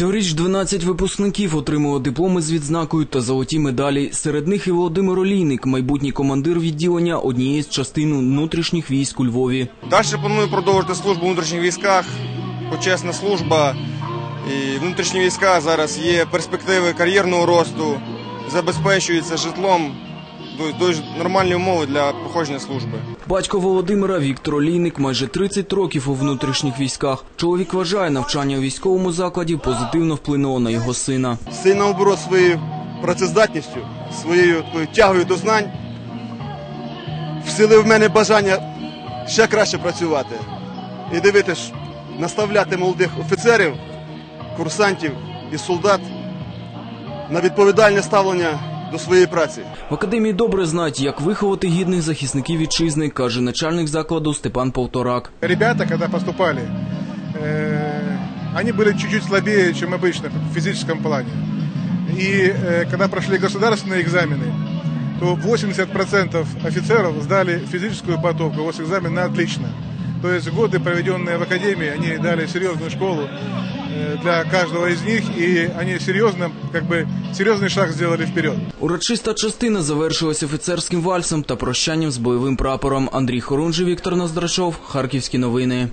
Цьогоріч 12 випускників отримали дипломи з відзнакою та золоті медалі. Серед них і Володимир Олійник, майбутній командир відділення однієї з частин внутрішніх військ у Львові. Далі планую продовжити службу в внутрішніх військах, почесна служба. І внутрішні війська зараз є перспективи кар'єрного росту, забезпечуються житлом, дуже нормальні умови для проходження служби. Батько Володимира Віктор Олійник майже 30 років у внутрішніх військах. Чоловік вважає, навчання у військовому закладі позитивно вплинуло на його сина. Син наоборот своєю працездатністю, своєю тягою до знань вселив в мене бажання ще краще працювати. І дивитись, наставляти молодих офіцерів, курсантів і солдат на відповідальне ставлення до своєї праці. В академії добре знають, як виховати гідних захисників вітчизни, каже начальник закладу Степан Полторак. Ребята, когда поступали, э, они были чуть-чуть слабее, чем обычно в физическом плане. И э, когда прошли государственные экзамены, то 80% офицеров сдали физическую подготовку, госэкзамен на отлично. То есть годы, проведенные в академии, они дали серьезную школу э, для каждого из них, и они серьезно, как бы, серьезный шаг сделали вперед. Урочиста частина завершилась офіцерським вальсом та прощанням з бойовим прапором. Андрій Хорунжий, Віктор Ноздрачов, Харківські новини.